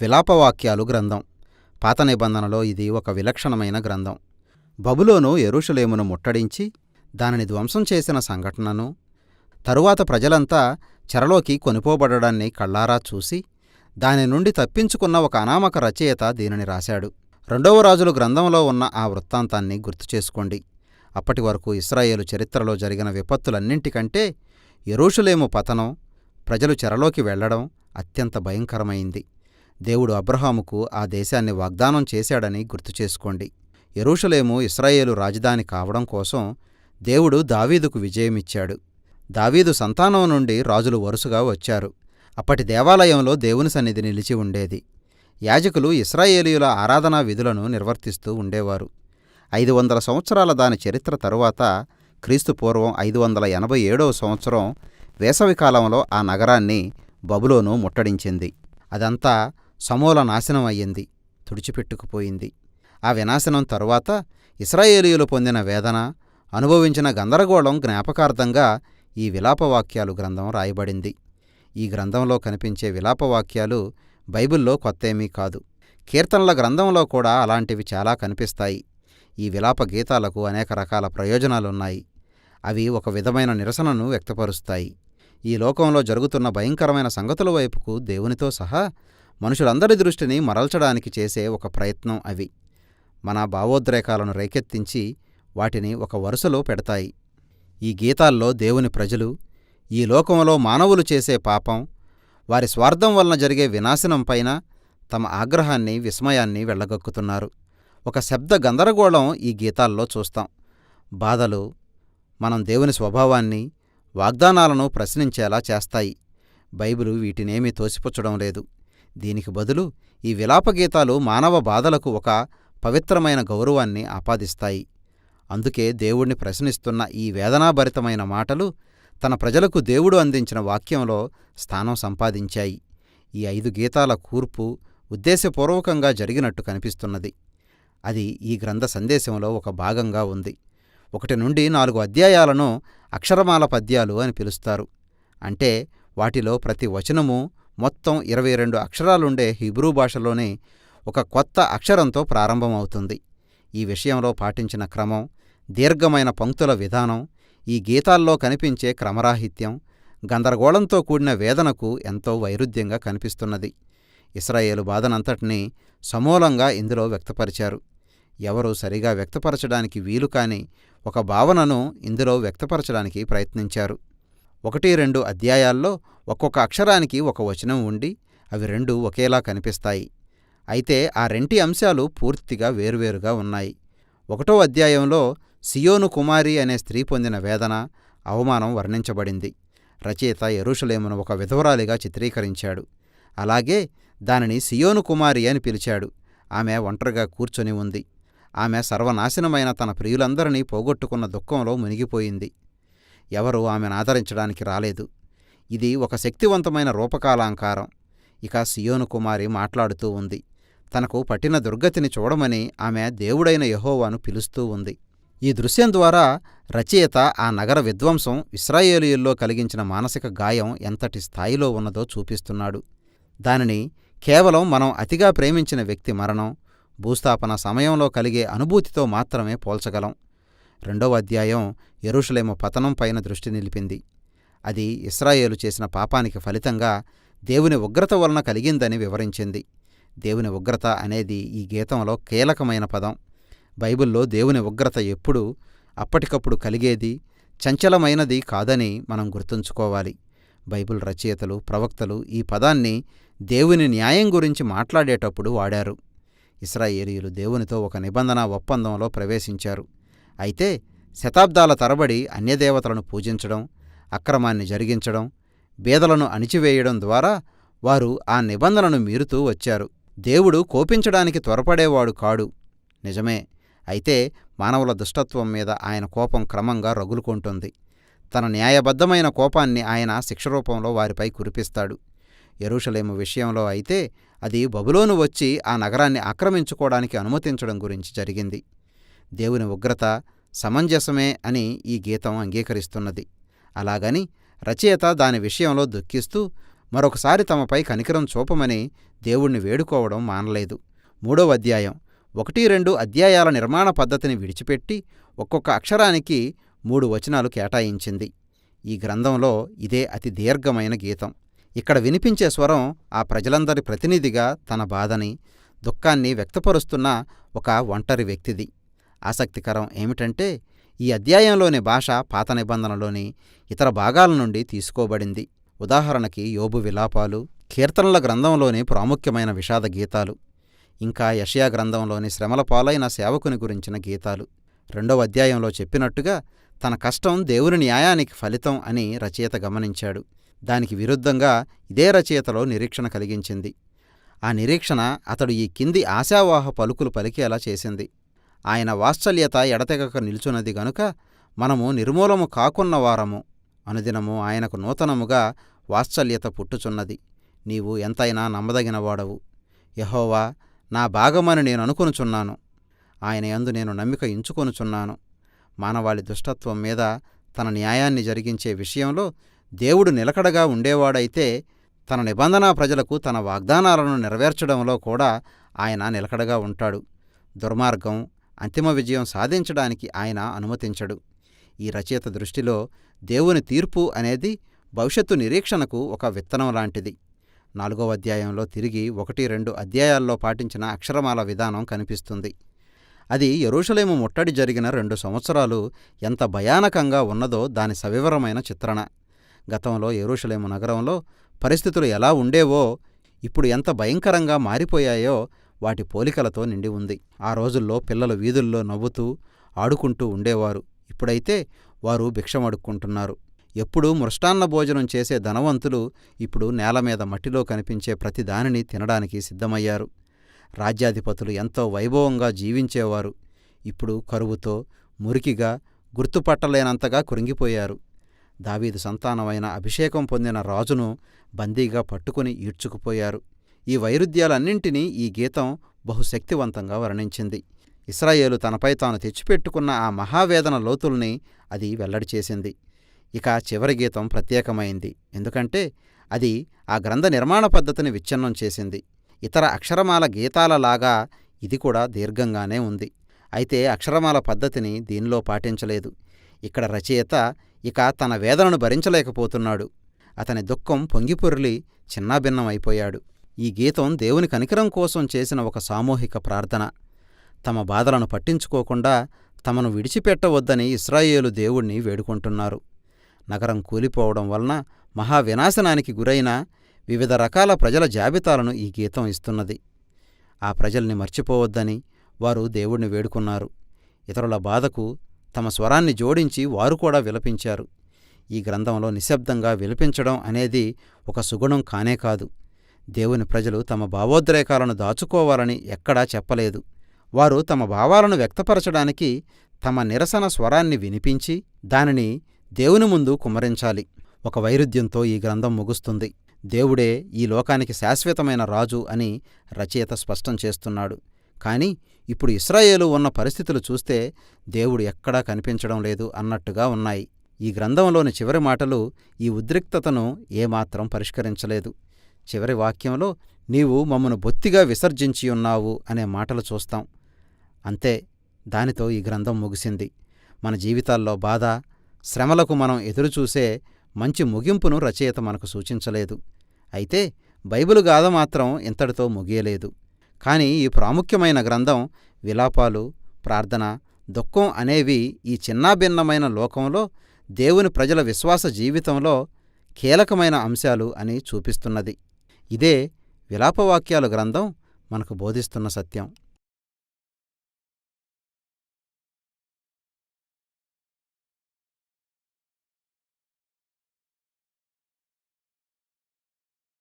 విలాపవాక్యాలు గ్రంథం. పాత నిబంధనలో ఇది ఒక విలక్షణమైన గ్రంథం. బబులోను ఎరుషలేమును ముట్టడించి దానిని ధ్వంసం చేసిన సంఘటనను తరువాత ప్రజలంతా చెరలోకి కొనిపోబడడాన్ని కళ్ళారా చూసి దాని నుండి తప్పించుకున్న ఒక అనామక రచయిత దీనిని రాశాడు. రెండవ రాజుల గ్రంథంలో ఉన్న ఆ వృత్తాంతాన్ని గుర్తు చేసుకోండి. అప్పటి వరకు ఇస్రాయేలు చరిత్రలో జరిగిన విపత్తులన్నింటికంటే యెరూషలేము పతనం ప్రజలు చెరలోకి వెళ్ళడం అత్యంత భయంకరమైంది. దేవుడు అబ్రహాముకు ఆ దేశాన్ని వాగ్దానం చేశాడని గుర్తు చేసుకోండి. ఇస్రాయేలు రాజధాని కావడం కోసం దేవుడు దావీదుకు విజయమిచ్చాడు. దావీదు సంతానం నుండి రాజులు వరుసగా వచ్చారు. అప్పటి దేవాలయంలో దేవుని సన్నిధి నిలిచి ఉండేది. యాజకులు ఇస్రాయేలీయుల ఆరాధనా విధులను నిర్వర్తిస్తూ ఉండేవారు. ఐదు వందల సంవత్సరాల దాని చరిత్ర తరువాత క్రీస్తు పూర్వం ఐదు వందల ఎనభై ఏడవ సంవత్సరం వేసవికాలంలో ఆ నగరాన్ని బబులోను ముట్టడించింది. అదంతా సమూల నాశనం అయ్యింది తుడిచిపెట్టుకుపోయింది. ఆ వినాశనం తరువాత ఇస్రాయేలీయులు పొందిన వేదన అనుభవించిన గందరగోళం జ్ఞాపకార్థంగా ఈ విలాపవాక్యాలు గ్రంథం రాయబడింది. ఈ గ్రంథంలో కనిపించే విలాపవాక్యాలు బైబిల్లో కొత్తేమీ కాదు. కీర్తనల గ్రంథంలో కూడా అలాంటివి చాలా కనిపిస్తాయి. ఈ విలాప గీతాలకు అనేక రకాల ప్రయోజనాలున్నాయి. అవి ఒక విధమైన నిరసనను వ్యక్తపరుస్తాయి. ఈ లోకంలో జరుగుతున్న భయంకరమైన సంగతుల వైపుకు దేవునితో సహా మనుషులందరి దృష్టిని మరల్చడానికి చేసే ఒక ప్రయత్నం అవి. మన భావోద్రేకాలను రేకెత్తించి వాటిని ఒక వరుసలో పెడతాయి. ఈ గీతాల్లో దేవుని ప్రజలు ఈ లోకంలో మానవులు చేసే పాపం వారి స్వార్థం వలన జరిగే వినాశనం పైన తమ ఆగ్రహాన్ని విస్మయాన్ని వెళ్ళగక్కుతున్నారు. ఒక శబ్ద గందరగోళం ఈ గీతాల్లో చూస్తాం. బాధలు మనం దేవుని స్వభావాన్ని వాగ్దానాలను ప్రశ్నించేలా చేస్తాయి. బైబిలు వీటినేమీ తోసిపుచ్చడం లేదు. దీనికి బదులు ఈ విలాపగీతాలు మానవ బాధలకు ఒక పవిత్రమైన గౌరవాన్ని ఆపాదిస్తాయి. అందుకే దేవుణ్ణి ప్రశ్నిస్తున్న ఈ వేదనాభరితమైన మాటలు తన ప్రజలకు దేవుడు అందించిన వాక్యంలో స్థానం సంపాదించాయి. ఈ ఐదు గీతాల కూర్పు ఉద్దేశపూర్వకంగా జరిగినట్టు కనిపిస్తున్నది. అది ఈ గ్రంథ సందేశంలో ఒక భాగంగా ఉంది. ఒకటి నుండి నాలుగు అధ్యాయాలను అక్షరమాల పద్యాలు అని పిలుస్తారు. అంటే వాటిలో ప్రతి వచనము మొత్తం ఇరవై రెండు అక్షరాలుండే హిబ్రూ భాషలోనే ఒక కొత్త అక్షరంతో ప్రారంభమవుతుంది. ఈ విషయంలో పాటించిన క్రమం దీర్ఘమైన పంక్తుల విధానం ఈ గీతాల్లో కనిపించే క్రమరాహిత్యం గందరగోళంతో కూడిన వేదనకు ఎంతో వైరుధ్యంగా కనిపిస్తున్నది. ఇస్రాయేలు బాధనంతటినీ సమూలంగా ఇందులో వ్యక్తపరిచారు. ఎవరూ సరిగా వ్యక్తపరచడానికి వీలుకాని ఒక భావనను ఇందులో వ్యక్తపరచడానికి ప్రయత్నించారు. ఒకటి రెండు అధ్యాయాల్లో ఒక్కొక్క అక్షరానికి ఒక వచనం ఉండి అవి రెండు ఒకేలా కనిపిస్తాయి. అయితే ఆ రెంటి అంశాలు పూర్తిగా వేరువేరుగా ఉన్నాయి. ఒకటో అధ్యాయంలో సియోను కుమారి అనే స్త్రీ పొందిన వేదన అవమానం వర్ణించబడింది. రచయిత ఎరుషలేమును ఒక విధవరాలిగా చిత్రీకరించాడు. అలాగే దానిని సియోను కుమారి అని పిలిచాడు. ఆమె ఒంటరిగా కూర్చొని ఉంది. ఆమె సర్వనాశనమైన తన ప్రియులందరినీ పోగొట్టుకున్న దుఃఖంలో మునిగిపోయింది. ఎవరూ ఆమెను ఆదరించడానికి రాలేదు. ఇది ఒక శక్తివంతమైన రూపకాలాంకారం. ఇక సియోను కుమారి మాట్లాడుతూ ఉంది. తనకు పట్టిన దుర్గతిని చూడమని ఆమె దేవుడైన యహోవాను పిలుస్తూ ఉంది. ఈ దృశ్యం ద్వారా రచయిత ఆ నగర విధ్వంసం ఇస్రాయేలీయుల్లో కలిగించిన మానసిక గాయం ఎంతటి స్థాయిలో ఉన్నదో చూపిస్తున్నాడు. దానిని కేవలం మనం అతిగా ప్రేమించిన వ్యక్తి మరణం భూస్థాపన సమయంలో కలిగే అనుభూతితో మాత్రమే పోల్చగలం. రెండవ అధ్యాయం ఎరుషలేము పతనం పైన దృష్టి నిలిపింది. అది ఇస్రాయేలు చేసిన పాపానికి ఫలితంగా దేవుని ఉగ్రత వలన కలిగిందని వివరించింది. దేవుని ఉగ్రత అనేది ఈ గీతంలో కీలకమైన పదం. బైబిల్లో దేవుని ఉగ్రత ఎప్పుడూ అప్పటికప్పుడు కలిగేది చంచలమైనది కాదని మనం గుర్తుంచుకోవాలి. బైబిల్ రచయితలు ప్రవక్తలు ఈ పదాన్ని దేవుని న్యాయం గురించి మాట్లాడేటప్పుడు వాడారు. ఇస్రాయేలీయులు దేవునితో ఒక నిబంధన ఒప్పందంలో ప్రవేశించారు. అయితే శతాబ్దాల తరబడి అన్యదేవతలను పూజించడం అక్రమాన్ని జరిగించడం బీదలను అణిచివేయడం ద్వారా వారు ఆ నిబంధనను మీరుతూ వచ్చారు. దేవుడు కోపించడానికి త్వరపడేవాడు కాడు. నిజమే. అయితే మానవుల దుష్టత్వం మీద ఆయన కోపం క్రమంగా రగులుకొంటుంది. తన న్యాయబద్ధమైన కోపాన్ని ఆయన శిక్షరూపంలో వారిపై కురిపిస్తాడు. ఎరుషలేము విషయంలో అయితే అది బబులోను వచ్చి ఆ నగరాన్ని ఆక్రమించుకోవడానికి అనుమతించడం గురించి జరిగింది. దేవుని ఉగ్రత సమంజసమే అని ఈ గీతం అంగీకరిస్తున్నది. అలాగని రచయిత దాని విషయంలో దుఃఖిస్తూ మరొకసారి తమపై కనికరం చూపమని దేవుణ్ణి వేడుకోవడం మానలేదు. మూడవ అధ్యాయం ఒకటి రెండు అధ్యాయాల నిర్మాణ పద్ధతిని విడిచిపెట్టి ఒక్కొక్క అక్షరానికి మూడు వచనాలు కేటాయించింది. ఈ గ్రంథంలో ఇదే అతి దీర్ఘమైన గీతం. ఇక్కడ వినిపించే స్వరం ఆ ప్రజలందరి ప్రతినిధిగా తన బాధని దుఃఖాన్ని వ్యక్తపరుస్తున్న ఒక ఒంటరి వ్యక్తిది. ఆసక్తికరం ఏమిటంటే ఈ అధ్యాయంలోని భాష పాత నిబంధనలోని ఇతర భాగాల నుండి తీసుకోబడింది. ఉదాహరణకి యోబు విలాపాలు కీర్తనల గ్రంథంలోని ప్రాముఖ్యమైన విషాద గీతాలు ఇంకా యషయా గ్రంథంలోని శ్రమల పాలైన సేవకుని గురించిన గీతాలు. రెండవ అధ్యాయంలో చెప్పినట్టుగా తన కష్టం దేవుని న్యాయానికి ఫలితం అని రచయిత గమనించాడు. దానికి విరుద్ధంగా ఇదే రచయితలో నిరీక్షణ కలిగించింది. ఆ నిరీక్షణ అతడు ఈ కింది ఆశావాహ పలుకులు పలికేలా చేసింది. ఆయన వాత్సల్యత ఎడతెగక నిలుచున్నది గనుక మనము నిర్మూలము కాకున్న వారము. అనుదినము ఆయనకు నూతనముగా వాత్సల్యత పుట్టుచున్నది. నీవు ఎంతైనా నమ్మదగినవాడవు. యహోవా నా భాగమని నేను అనుకొనుచున్నాను ఆయన యందు నేను నమ్మిక ఇంచుకొనుచున్నాను మానవాళి దుష్టత్వం మీద తన న్యాయాన్ని జరిగించే విషయంలో దేవుడు నిలకడగా ఉండేవాడైతే తన నిబంధనా ప్రజలకు తన వాగ్దానాలను నెరవేర్చడంలో కూడా ఆయన నిలకడగా ఉంటాడు. దుర్మార్గం అంతిమ విజయం సాధించడానికి ఆయన అనుమతించడు. ఈ రచయిత దృష్టిలో దేవుని తీర్పు అనేది భవిష్యత్తు నిరీక్షణకు ఒక విత్తనం లాంటిది. నాలుగవ అధ్యాయంలో తిరిగి ఒకటి రెండు అధ్యాయాల్లో పాటించిన అక్షరమాల విధానం కనిపిస్తుంది. అది ఎరుషలేము ముట్టడి జరిగిన రెండు సంవత్సరాలు ఎంత భయానకంగా ఉన్నదో దాని సవివరమైన చిత్రణ. గతంలో ఎరుషలేము నగరంలో పరిస్థితులు ఎలా ఉండేవో ఇప్పుడు ఎంత భయంకరంగా మారిపోయాయో వాటి పోలికలతో నిండి ఉంది. ఆ రోజుల్లో పిల్లలు వీధుల్లో నవ్వుతూ ఆడుకుంటూ ఉండేవారు. ఇప్పుడైతే వారు భిక్షమడుక్కుంటున్నారు ఎప్పుడూ మృష్టాన్న భోజనం చేసే ధనవంతులు ఇప్పుడు నేల మీద మట్టిలో కనిపించే ప్రతి దానిని తినడానికి సిద్ధమయ్యారు. రాజ్యాధిపతులు ఎంతో వైభవంగా జీవించేవారు. ఇప్పుడు కరువుతో మురికిగా గుర్తుపట్టలేనంతగా కృంగిపోయారు దావీదు సంతానమైన అభిషేకం పొందిన రాజును బందీగా పట్టుకుని ఈడ్చుకుపోయారు. ఈ వైరుధ్యాలన్నింటినీ ఈ గీతం బహుశక్తివంతంగా వర్ణించింది. ఇస్రాయేలు తనపై తాను తెచ్చిపెట్టుకున్న ఆ మహావేదన లోతుల్ని అది వెల్లడి చేసింది. ఇక చివరి గీతం ప్రత్యేకమైంది. ఎందుకంటే అది ఆ గ్రంథ నిర్మాణ పద్ధతిని విచ్ఛిన్నం చేసింది. ఇతర అక్షరమాల గీతాలలాగా ఇది కూడా దీర్ఘంగానే ఉంది. అయితే అక్షరమాల పద్ధతిని దీనిలో పాటించలేదు. ఇక్కడ రచయిత ఇక తన వేదనను భరించలేకపోతున్నాడు. అతని దుఃఖం పొంగిపొర్లి చిన్నాభిన్నమైపోయాడు ఈ గీతం దేవుని కనికరం కోసం చేసిన ఒక సామూహిక ప్రార్థన. తమ బాధలను పట్టించుకోకుండా తమను విడిచిపెట్టవద్దని ఇస్రాయేలు దేవుణ్ణి వేడుకుంటున్నారు. నగరం కూలిపోవడం వలన మహావినాశనానికి గురైన వివిధ రకాల ప్రజల జాబితాలను ఈ గీతం ఇస్తున్నది. ఆ ప్రజల్ని మర్చిపోవద్దని వారు దేవుణ్ణి వేడుకున్నారు. ఇతరుల బాధకు తమ స్వరాన్ని జోడించి వారు కూడా విలపించారు. ఈ గ్రంథంలో నిశ్శబ్దంగా విలపించడం అనేది ఒక సుగుణం కానే కాదు. దేవుని ప్రజలు తమ భావోద్రేకాలను దాచుకోవాలని ఎక్కడా చెప్పలేదు. వారు తమ భావాలను వ్యక్తపరచడానికి తమ నిరసన స్వరాన్ని వినిపించి దానిని దేవుని ముందు కుమ్మరించాలి. ఒక వైరుధ్యంతో ఈ గ్రంథం ముగుస్తుంది. దేవుడే ఈ లోకానికి శాశ్వతమైన రాజు అని రచయిత స్పష్టం చేస్తున్నాడు. కాని ఇప్పుడు ఇస్రాయేలు ఉన్న పరిస్థితులు చూస్తే దేవుడు ఎక్కడా కనిపించడం లేదు అన్నట్టుగా ఉన్నాయి. ఈ గ్రంథంలోని చివరి మాటలు ఈ ఉద్రిక్తతను ఏమాత్రం పరిష్కరించలేదు. చివరి వాక్యంలో నీవు మమ్మను బొత్తిగా విసర్జించియున్నావు అనే మాటలు చూస్తాం. అంతే దానితో ఈ గ్రంథం ముగిసింది. మన జీవితాల్లో బాధ శ్రమలకు మనం ఎదురుచూసే మంచి ముగింపును రచయిత మనకు సూచించలేదు. అయితే బైబిలు గాథ మాత్రం ఇంతటితో ముగియలేదు. కానీ ఈ ప్రాముఖ్యమైన గ్రంథం విలాపాలు ప్రార్థన దుఃఖం అనేవి ఈ చిన్నాభిన్నమైన లోకంలో దేవుని ప్రజల విశ్వాస జీవితంలో కీలకమైన అంశాలు అని చూపిస్తున్నది. ఇదే విలాపవాక్యాలు గ్రంథం మనకు బోధిస్తున్న సత్యం.